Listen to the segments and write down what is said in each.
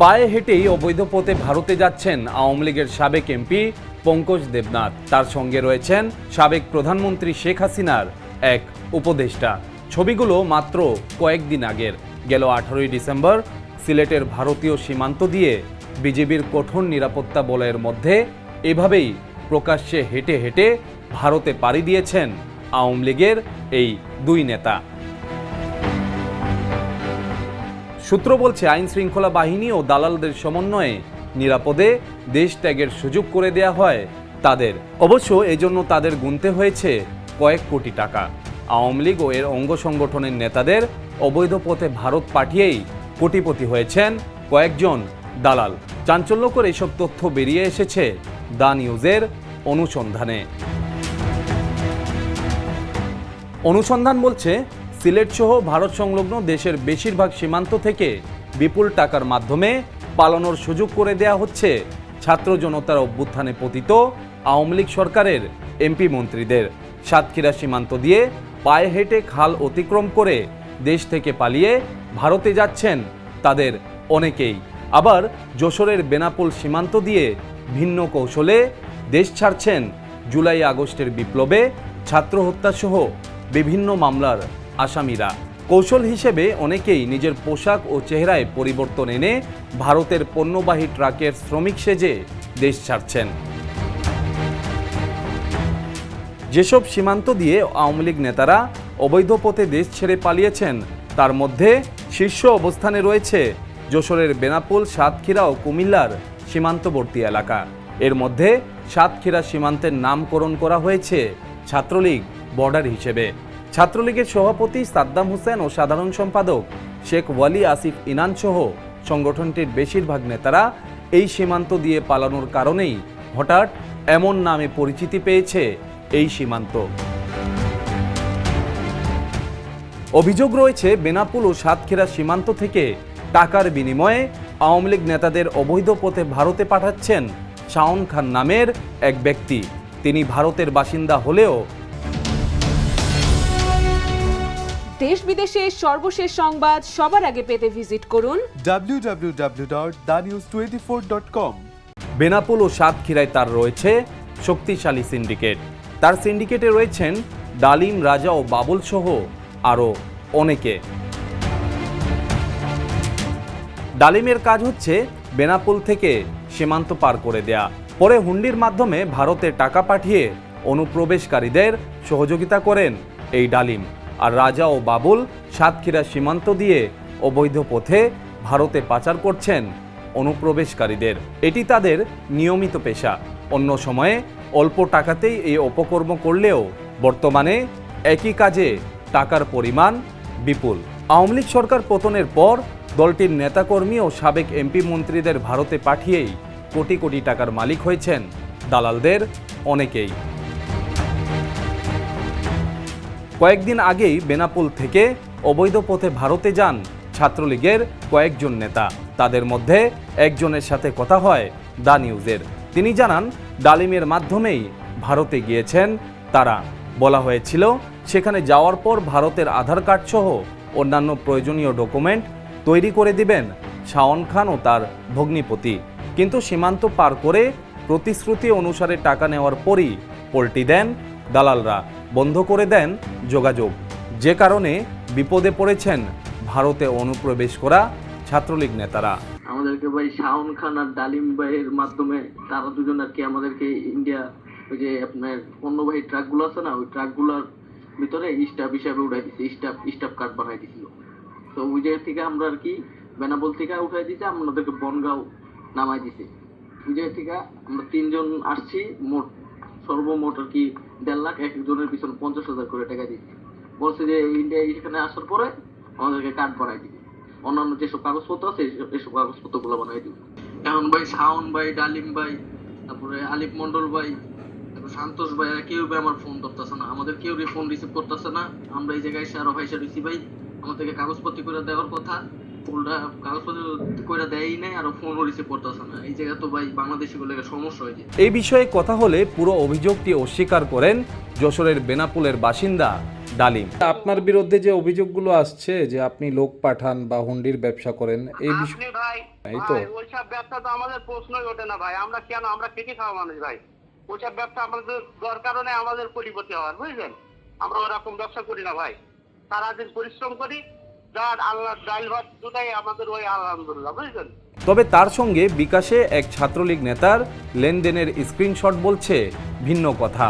পায়ে হেঁটেই অবৈধ পথে ভারতে যাচ্ছেন আওয়ামী লীগের সাবেক এমপি পঙ্কজ দেবনাথ। তার সঙ্গে রয়েছেন সাবেক প্রধানমন্ত্রী শেখ হাসিনার এক উপদেষ্টা। ছবিগুলো মাত্র কয়েকদিন আগের। গেল আঠারোই ডিসেম্বর, সিলেটের ভারতীয় সীমান্ত দিয়ে বিজেপির কঠোর নিরাপত্তা বলয়ের মধ্যে এভাবেই প্রকাশ্যে হেঁটে হেঁটে ভারতে পাড়ি দিয়েছেন আওয়ামী লীগের এই দুই নেতা। সূত্র বলছে, আইন শৃঙ্খলা বাহিনী ও দালালদের সমন্বয়ে নিরাপদে দেশ ত্যাগের সুযোগ করে দেয়া হয় তাদের। অবশ্য এজন্য তাদের গুনতে হয়েছে কয়েক কোটি টাকা। আওয়ামী লীগ ও এর অঙ্গ সংগঠনের নেতাদের অবৈধ পথে ভারত পাঠিয়েই কোটিপতি হয়েছেন কয়েকজন দালাল। চাঞ্চল্যকর এসব তথ্য বেরিয়ে এসেছে দা নিউজের অনুসন্ধানে। অনুসন্ধান বলছে সিলেট সহ ভারত সংলগ্ন দেশের বেশিরভাগ সীমান্ত থেকে বিপুল টাকার মাধ্যমে পালানোর সুযোগ করে দেয়া হচ্ছে ছাত্র জনতার অভ্যুত্থানে পতিত আওয়ামী লীগ সরকারের এমপি মন্ত্রীদের। সাতক্ষীরা সীমান্ত দিয়ে পায়ে হেঁটে খাল অতিক্রম করে দেশ থেকে পালিয়ে ভারতে যাচ্ছেন তাদের অনেকেই। আবার যশোরের বেনাপোল সীমান্ত দিয়ে ভিন্ন কৌশলে দেশ ছাড়ছেন জুলাই আগস্টের বিপ্লবে ছাত্র হত্যাসহ বিভিন্ন মামলার আসামিরা। কৌশল হিসেবে অনেকেই নিজের পোশাক ও চেহারায় পরিবর্তন এনে ভারতের পণ্যবাহী ট্রাকের শ্রমিক সেজে দেশ ছাড়ছেন। যেসব সীমান্ত দিয়ে আওয়ামী লীগ নেতারা অবৈধ পথে দেশ ছেড়ে পালিয়েছেন, তার মধ্যে শীর্ষ অবস্থানে রয়েছে যশোরের বেনাপোল, সাতক্ষীরা ও কুমিল্লার সীমান্তবর্তী এলাকা। এর মধ্যে সাতক্ষীরা সীমান্তের নামকরণ করা হয়েছে ছাত্রলীগ বর্ডার হিসেবে। ছাত্রলীগের সভাপতি সাদ্দাম হোসেন ও সাধারণ সম্পাদক শেখ ওয়ালি আসিফ ইনান সহ সংগঠনটির বেশিরভাগ নেতারা এই সীমান্ত দিয়ে পালানোর কারণেই হঠাৎ এমন নামে পরিচিতি পেয়েছে এই সীমান্ত। অভিযোগ রয়েছে, বেনাপুল ও সাতক্ষীরা সীমান্ত থেকে টাকার বিনিময়ে আওয়ামী লীগ নেতাদের অবৈধ পথে ভারতে পাঠাচ্ছেন শাওন খান নামের এক ব্যক্তি। তিনি ভারতের বাসিন্দা হলেও দেশ বিদেশের সর্বশেষ সংবাদ সবার আগে পেতে ভিজিট করুন www.danews24.com বেনাপোল ও সাতক্ষীরায় তার রয়েছে শক্তিশালী সিন্ডিকেট। তার সিন্ডিকেটে রয়েছেন ডালিম রাজা ও বাবুল সহ আরও অনেকে। ডালিমের কাজ হচ্ছে বেনাপোল থেকে সীমান্ত পার করে দেয়া। পরে হুন্ডির মাধ্যমে ভারতে টাকা পাঠিয়ে অনুপ্রবেশকারীদের সহযোগিতা করেন এই ডালিম। আর রাজা ও বাবুল সাতক্ষীরা সীমান্ত দিয়ে অবৈধ পথে ভারতে পাচার করছেন অনুপ্রবেশকারীদের। এটি তাদের নিয়মিত পেশা। অন্য সময়ে অল্প টাকাতেই এই অপকর্ম করলেও বর্তমানে একই কাজে টাকার পরিমাণ বিপুল। আওয়ামী লীগ সরকার পতনের পর দলটির নেতাকর্মী ও সাবেক এমপি মন্ত্রীদের ভারতে পাঠিয়েই কোটি কোটি টাকার মালিক হয়েছেন। দালালদের অনেকেই। কয়েকদিন আগেই বেনাপুল থেকে অবৈধ পথে ভারতে যান ছাত্রলীগের কয়েকজন নেতা। তাদের মধ্যে একজনের সাথে কথা হয় দা নিউজের। তিনি জানান, ডালিমের মাধ্যমেই ভারতে গিয়েছেন তারা। বলা হয়েছিল, সেখানে যাওয়ার পর ভারতের আধার কার্ড সহ অন্যান্য প্রয়োজনীয় ডকুমেন্ট তৈরি করে দিবেন শাওন খান ও তার ভগ্নিপতি। কিন্তু সীমান্ত পার করে প্রতিশ্রুতি অনুসারে টাকা নেওয়ার পরই পল্টি দেন দালালরা। বন্ধ করে দেন যোগাযোগ। যে কারণে বিপদে পড়েছেন ভারতে অনুপ্রবেশ করা ছাত্রলীগ নেতারা। আমাদেরকে ভাই শাওন খান আর ডালিম ভাইয়ের মাধ্যমে তারা দুজন আর কি আমাদেরকে ইন্ডিয়া ওই যে আপনার পণ্যবাহী ট্রাকগুলো আছে না, ওই ট্রাকগুলোর ভিতরে স্টাফ হিসাবে উঠাই দিছে, স্টাফ স্টাফ কার্ড বানাই দিছিল। তো ওই জায়গা থেকে আমরা আর কি বেনাপোল থেকে উঠাই দিছে, আমাদেরকে বনগাঁও নামাই দিছে। ওই জায়গা থেকে আমরা তিনজন আসছি, মোট সর্বমোট আর কি দেড় লাখ এক একজনের পিছনে পঞ্চাশ হাজার করে টাকা দিচ্ছি বলছে যে ইন্ডিয়া এখানে আসার পরে আমাদেরকে কার্ড বানাই দিবে। অন্যান্য যেসব কাগজপত্র আছে এসব- কাগজপত্রগুলো বানাই দিব। এখন ভাই, শাওন ভাই, ডালিম ভাই, তারপরে আলিফ মন্ডল ভাই, তারপর সন্তোষ ভাই কেউ ভাই আমার ফোন ধরতেছে না। আমাদের কেউ ফোন রিসিভ করতেছে না। আমরা এই জায়গায় এসে আরও ভাইসা রয়েছি ভাই। আমাদেরকে কাগজপত্র করে দেওয়ার কথা। কাগজপত্র কইরা দেয়ই নাই আর ফোনও রিসিভ করতেছে না। এই জায়গা তো ভাই বাংলাদেশি গুলো সমস্যা হয়ে যায় এই বিষয়ে কথা হলে পুরো অভিযোগটি অস্বীকার করেন যশোরের বেনাপুলের বাসিন্দা ডালিম। আপনার বিরুদ্ধে যে অভিযোগগুলো আসছে যে আপনি লোক পাঠান বা হুন্ডির ব্যবসা করেন এই বিষয়ে ভাই এই তো। ভাই ওইসব ব্যবসা তো আমাদের প্রশ্নই ওঠে না ভাই। আমরা কেন? আমরা খেটে খাওয়া মানুষ ভাই। ওইসব ব্যবসা আমাদের দরকার নেই আমাদের পরিবর্তে হওয়ার বুঝলেন? আমরা ওরকম ব্যবসা করি না ভাই। সারাদিন পরিশ্রম করি তবে তার সঙ্গে বিকাশে এক ছাত্রলীগ নেতার লেনদেনের স্ক্রিনশট বলছে ভিন্ন কথা।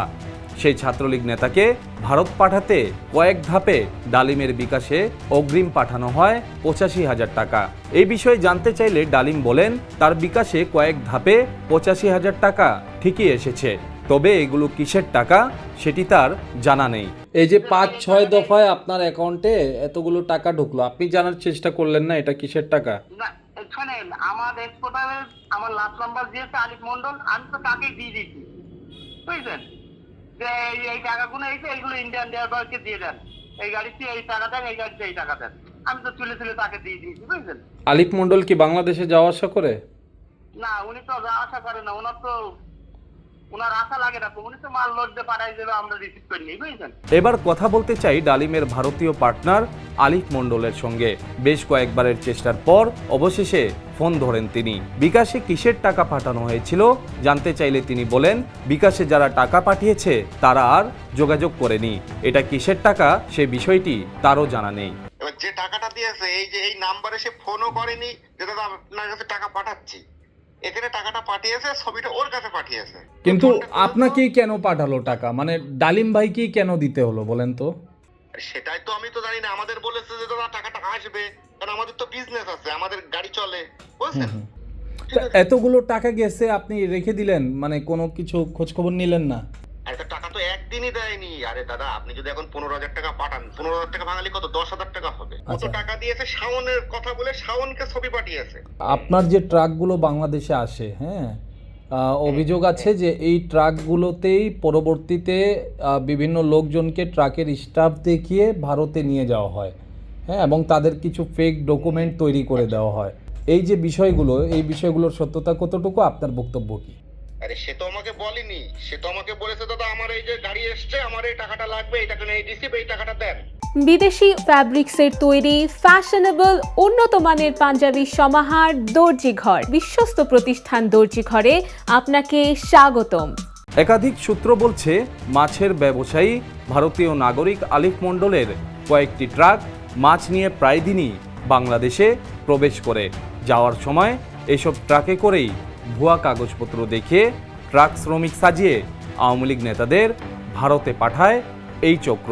সেই ছাত্রলীগ নেতাকে ভারত পাঠাতে কয়েক ধাপে ডালিমের বিকাশে অগ্রিম পাঠানো হয় পঁচাশি হাজার টাকা। এই বিষয়ে জানতে চাইলে ডালিম বলেন, তার বিকাশে কয়েক ধাপে পঁচাশি হাজার টাকা ঠিকই এসেছে। তবে এগুলো কিসের টাকা সেটি তার জানা নেই। এই যে পাঁচ ছয় দফায় আপনার অ্যাকাউন্টে এতগুলো টাকা ঢুকলো আপনি জানার চেষ্টা করলেন না এটা কিসের টাকা? না শোনেন আমার এক্সপোর্টারের আমার লাস্ট নাম্বার দিয়েছে আলিফ মন্ডল আমি তো তাকে দিয়ে দিয়েছি। বুঝলেন? যে এই এই টাকাগুলো এইছে এইগুলো ইন্ডিয়ান ড্রাইভারকে দিয়ে দেন। এই গাড়িতে এই টাকা দেন এই গাড়িতে এই টাকা দেন। আমি তো তুলে তুলে তাকে দিয়ে দিয়েছি বুঝলেন? আলিফ মন্ডল কি বাংলাদেশে যাওয়া আসা করে? না উনি তো যাওয়া আশা করে না ওনার তো এবার কথা বলতে চাই ডালিমের ভারতীয় পার্টনার আলিফ মন্ডলের সঙ্গে। বেশ কয়েকবারের চেষ্টার পর অবশেষে ফোন ধরেন তিনি। বিকাশে কিসের টাকা পাঠানো হয়েছিল জানতে চাইলে তিনি বলেন বিকাশে যারা টাকা পাঠিয়েছে তারা আর যোগাযোগ করেনি। এটা কিসের টাকা সে বিষয়টি তারও জানা নেই। এবার যে টাকাটা দিয়েছে এই যে এই নাম্বারে সে ফোনও করেনি যে দাদা আপনার কাছে টাকা পাঠাচ্ছি। এখানে টাকাটা পাঠিয়েছে ছবিটা ওর কাছে পাঠিয়েছে। কিন্তু আপনাকেই কেন পাঠালো টাকা? মানে ডালিম ভাইকেই কেন দিতে হলো বলেন তো? সেটাই তো আমি তো জানি না আমাদের বলেছে যে দাদা টাকাটা আসবে কারণ আমাদের তো বিজনেস আছে আমাদের গাড়ি চলে বুঝছেন? এতগুলো টাকা গেছে আপনি রেখে দিলেন মানে কোনো কিছু খোঁজ খবর নিলেন না? একদিনই দেয়নি। আরে দাদা আপনি যদি এখন পনেরো হাজার টাকা পাঠান পনেরো হাজার টাকা বাঙালি কত? দশ হাজার টাকা হবে। কত আচ্ছা। টাকা দিয়েছে? শাওনের কথা বলে শাওনকে ছবি পাঠিয়েছে। আপনার যে ট্রাকগুলো বাংলাদেশে আসে হ্যাঁ অভিযোগ আছে যে এই ট্রাকগুলোতেই পরবর্তীতে বিভিন্ন লোকজনকে ট্রাকের স্টাফ দেখিয়ে ভারতে নিয়ে যাওয়া হয় হ্যাঁ এবং তাদের কিছু ফেক ডকুমেন্ট তৈরি করে দেওয়া হয়। এই যে বিষয়গুলো এই বিষয়গুলোর সত্যতা কতটুকু? আপনার বক্তব্য কি? আরে সে তো আমাকে বলেনি। সে তো আমাকে বলেছে দাদা আমার এই যে গাড়ি এসছে আমার এই টাকাটা লাগবে এই টাকা এই রিসিভ এই টাকাটা দেন। বিদেশি ফ্যাব্রিক্সের তৈরি ফ্যাশনেবল উন্নত মানের পাঞ্জাবি সমাহার দর্জি ঘর। বিশ্বস্ত প্রতিষ্ঠান দর্জি ঘরে আপনাকে স্বাগতম। একাধিক সূত্র বলছে মাছের ব্যবসায়ী ভারতীয় নাগরিক আলিফ মণ্ডলের কয়েকটি ট্রাক মাছ নিয়ে প্রায় দিনই বাংলাদেশে প্রবেশ করে। যাওয়ার সময় এসব ট্রাকে করেই ভুয়া কাগজপত্র দেখিয়ে ট্রাক শ্রমিক সাজিয়ে আওয়ামী লীগ নেতাদের ভারতে পাঠায় এই চক্র।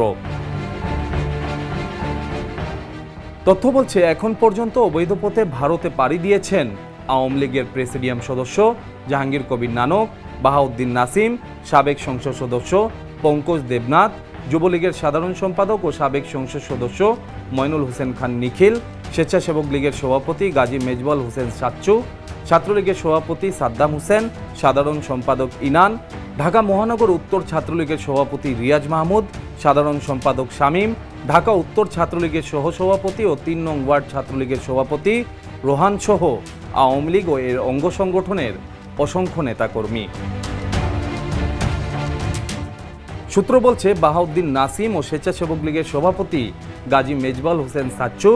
তথ্য বলছে, এখন পর্যন্ত অবৈধ পথে ভারতে পাড়ি দিয়েছেন আওয়ামী লীগের প্রেসিডিয়াম সদস্য জাহাঙ্গীর কবির নানক, বাহাউদ্দিন নাসিম, সাবেক সংসদ সদস্য পঙ্কজ দেবনাথ, যুবলীগের সাধারণ সম্পাদক ও সাবেক সংসদ সদস্য ময়নুল হোসেন খান নিখিল, স্বেচ্ছাসেবক লীগের সভাপতি গাজী মেজবাল হোসেন সাচ্চু ছাত্রলীগের সভাপতি সাদ্দাম হোসেন, সাধারণ সম্পাদক ইনান, ঢাকা মহানগর উত্তর ছাত্রলীগের সভাপতি রিয়াজ মাহমুদ, সাধারণ সম্পাদক শামীম, ঢাকা উত্তর ছাত্রলীগের সহসভাপতি ও তিন নং ওয়ার্ড ছাত্রলীগের সভাপতি রোহান সহ আওয়ামী লীগ ও এর অঙ্গ সংগঠনের অসংখ্য নেতাকর্মী। সূত্র বলছে, বাহাউদ্দিন নাসিম ও স্বেচ্ছাসেবক লীগের সভাপতি গাজী মেজবাল হোসেন সাচ্চু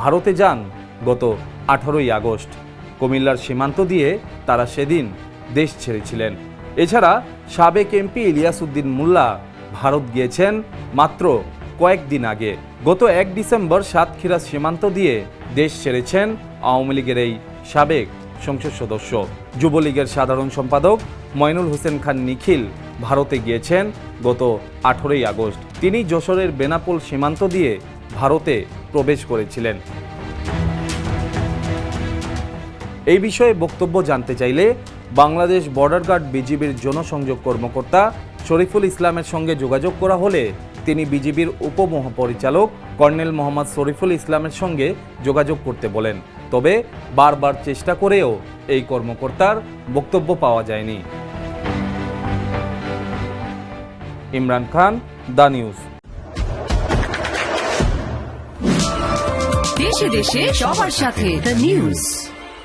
ভারতে যান গত আঠারোই আগস্ট। কুমিল্লার সীমান্ত দিয়ে তারা সেদিন দেশ ছেড়েছিলেন। এছাড়া সাবেক এমপি ইলিয়াস উদ্দিন মোল্লা ভারত গিয়েছেন মাত্র কয়েকদিন আগে। গত এক ডিসেম্বর সাতক্ষীরা সীমান্ত দিয়ে দেশ ছেড়েছেন আওয়ামী লীগের এই সাবেক সংসদ সদস্য। যুবলীগের সাধারণ সম্পাদক ময়নুল হোসেন খান নিখিল ভারতে গিয়েছেন গত আঠেরোই আগস্ট। তিনি যশোরের বেনাপোল সীমান্ত দিয়ে ভারতে প্রবেশ করেছিলেন। এই বিষয়ে বক্তব্য জানতে চাইলে বাংলাদেশ বর্ডার গার্ড বিজিবির জনসংযোগ কর্মকর্তা শরীফুল ইসলামের সঙ্গে যোগাযোগ করা হলে তিনি বিজিবির উপমহাপরিচালক কর্নেল মোহাম্মদ শরীফুল ইসলামের সঙ্গে যোগাযোগ করতে বলেন। তবে বারবার চেষ্টা করেও এই কর্মকর্তার বক্তব্য পাওয়া যায়নি। Imran Khan the news. দেশে দেশে সবার সাথে দ্য নিউজ।